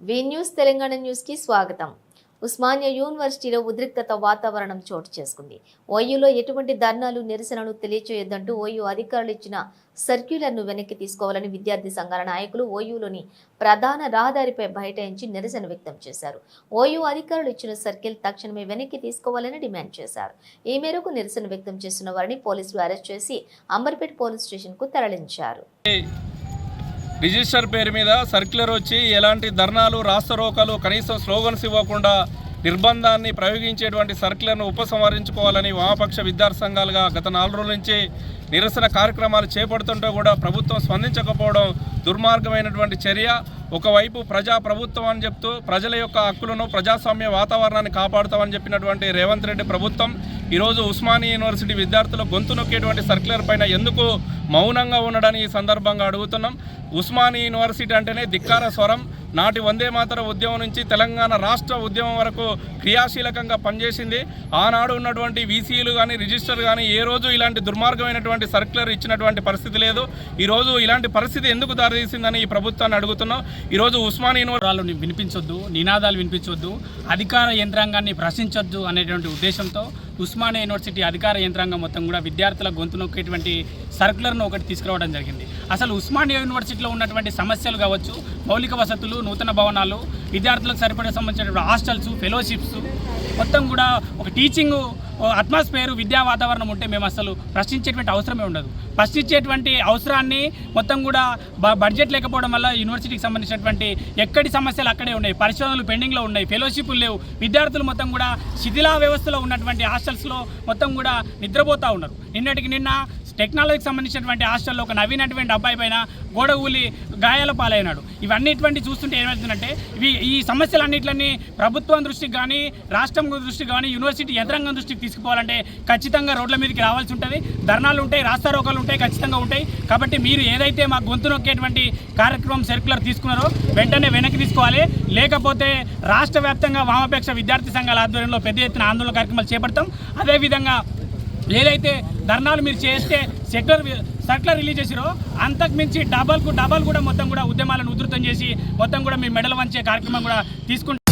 వి news Telangana న్యూస్కి స్వాగతం. ఉస్మానియా యూనివర్సిటీలో ఉద్రిక్తత వాతావరణం చోటు చేసుకుంది. ఓయూలో ఎటువంటి ధర్నాలు నిరసనలు తెలియచేయొద్దంటూ ఓయూ అధికారులు ఇచ్చిన సర్క్యులర్ను వెనక్కి తీసుకోవాలని విద్యార్థి సంఘాల నాయకులు ఓయూలోని ప్రధాన రహదారిపై బైఠాయించి నిరసన వ్యక్తం చేశారు. ఓయూ అధికారులు ఇచ్చిన సర్కిల్ తక్షణమే వెనక్కి తీసుకోవాలని డిమాండ్ చేశారు. ఈ మేరకు నిరసన వ్యక్తం చేస్తున్న వారిని పోలీసులు అరెస్ట్ చేసి అంబర్పేట్ పోలీస్ స్టేషన్కు తరలించారు. రిజిస్టర్ పేరు మీద సర్క్యులర్ వచ్చి ఎలాంటి ధర్నాలు రాస్తరోకలు కనీసం స్లోగన్స్ ఇవ్వకుండా నిర్బంధాన్ని ప్రయోగించేటువంటి సర్క్యులర్ను ఉపసంహరించుకోవాలని వామపక్ష విద్యార్థి సంఘాలుగా గత నాలుగు రోజుల నుంచి నిరసన కార్యక్రమాలు చేపడుతుంటే కూడా ప్రభుత్వం స్పందించకపోవడం దుర్మార్గమైనటువంటి చర్య. ఒకవైపు ప్రజా ప్రభుత్వం అని చెప్తూ ప్రజల యొక్క హక్కులను ప్రజాస్వామ్య వాతావరణాన్ని కాపాడుతామని చెప్పినటువంటి రేవంత్ రెడ్డి ప్రభుత్వం ఈరోజు ఉస్మానియా యూనివర్సిటీ విద్యార్థుల గొంతు నొక్కేటువంటి సర్క్యులర్ పైన ఎందుకు మౌనంగా ఉండడని ఈ సందర్భంగా అడుగుతున్నాం. ఉస్మానియా యూనివర్సిటీ అంటేనే ధిక్కార స్వరం. నాటి వందే మాతర ఉద్యమం నుంచి తెలంగాణ రాష్ట్ర ఉద్యమం వరకు క్రియాశీలకంగా పనిచేసింది. ఆనాడు ఉన్నటువంటి వీసీలు కానీ రిజిస్టర్ కానీ ఏ రోజు ఇలాంటి దుర్మార్గమైనటువంటి సర్క్యులర్ ఇచ్చినటువంటి పరిస్థితి లేదు. ఈరోజు ఇలాంటి పరిస్థితి ఎందుకు దారితీసిందని ఈ ప్రభుత్వాన్ని అడుగుతున్నాం. ఈరోజు ఉస్మానియా యూనివర్సిటీ వినిపించొద్దు నినాదాలు వినిపించొద్దు అధికార యంత్రాంగాన్ని ప్రశ్నించొద్దు అనేటువంటి ఉద్దేశంతో ఉస్మానియా యూనివర్సిటీ అధికార యంత్రాంగం మొత్తం కూడా విద్యార్థుల గొంతు నొక్కేటువంటి సర్కులర్ను ఒకటి తీసుకురావడం జరిగింది. అసలు ఉస్మానియా యూనివర్సిటీలో ఉన్నటువంటి సమస్యలు కావచ్చు మౌలిక వసతులు నూతన భవనాలు విద్యార్థులకు సరిపడే సంబంధించినటువంటి హాస్టల్స్ ఫెలోషిప్స్ మొత్తం కూడా ఒక టీచింగ్ అట్మాస్ఫియర్ విద్యా వాతావరణం ఉంటే మేము అసలు ప్రశ్నించేటువంటి అవసరమే ఉండదు. ప్రశ్నించేటువంటి అవసరాన్ని మొత్తం కూడా బడ్జెట్ లేకపోవడం వల్ల యూనివర్సిటీకి సంబంధించినటువంటి ఎక్కడి సమస్యలు అక్కడే ఉన్నాయి. పరిశోధనలు పెండింగ్లో ఉన్నాయి. ఫెలోషిప్లు లేవు. విద్యార్థులు మొత్తం కూడా శిథిలా వ్యవస్థలో ఉన్నటువంటి హాస్టల్స్లో మొత్తం కూడా నిద్రపోతూ ఉన్నారు. నిన్నటికి నిన్న టెక్నాలజీకి సంబంధించినటువంటి హాస్టల్లో ఒక నవీనటువంటి అబ్బాయి పైన గోడ ఊలి గాయాల పాలైనాడు. ఇవన్నీ చూస్తుంటే ఏమవుతుందంటే ఇవి ఈ సమస్యలన్నింటినీ ప్రభుత్వం దృష్టికి కానీ రాష్ట్రం దృష్టికి కానీ యూనివర్సిటీ యంత్రాంగం దృష్టికి తీసుకుపోవాలంటే ఖచ్చితంగా రోడ్ల మీదకి రావాల్సి ఉంటుంది. ధర్నాలు ఉంటాయి రాస్తారోకాలు ఉంటాయి ఖచ్చితంగా ఉంటాయి. కాబట్టి మీరు ఏదైతే మా గొంతు నొక్కేటువంటి కార్యక్రమం సర్క్యులర్ తీసుకున్నారో వెంటనే వెనక్కి తీసుకోవాలి. లేకపోతే రాష్ట్ర వ్యాప్తంగా వామపేక్ష విద్యార్థి సంఘాల ఆధ్వర్యంలో పెద్ద ఎత్తున ఆందోళన కార్యక్రమాలు చేపడతాం. అదేవిధంగా ఏదైతే ధర్నాలు మీరు చేస్తే సెక్టర్ సర్కులర్ రిలీజ్ చేసిరో అంతకు మించి డబల్కు డబల్ కూడా మొత్తం కూడా ఉద్యమాలను ఉధృతం చేసి మొత్తం కూడా మీ మెడల్ వంచే కార్యక్రమం కూడా తీసుకుంటారు.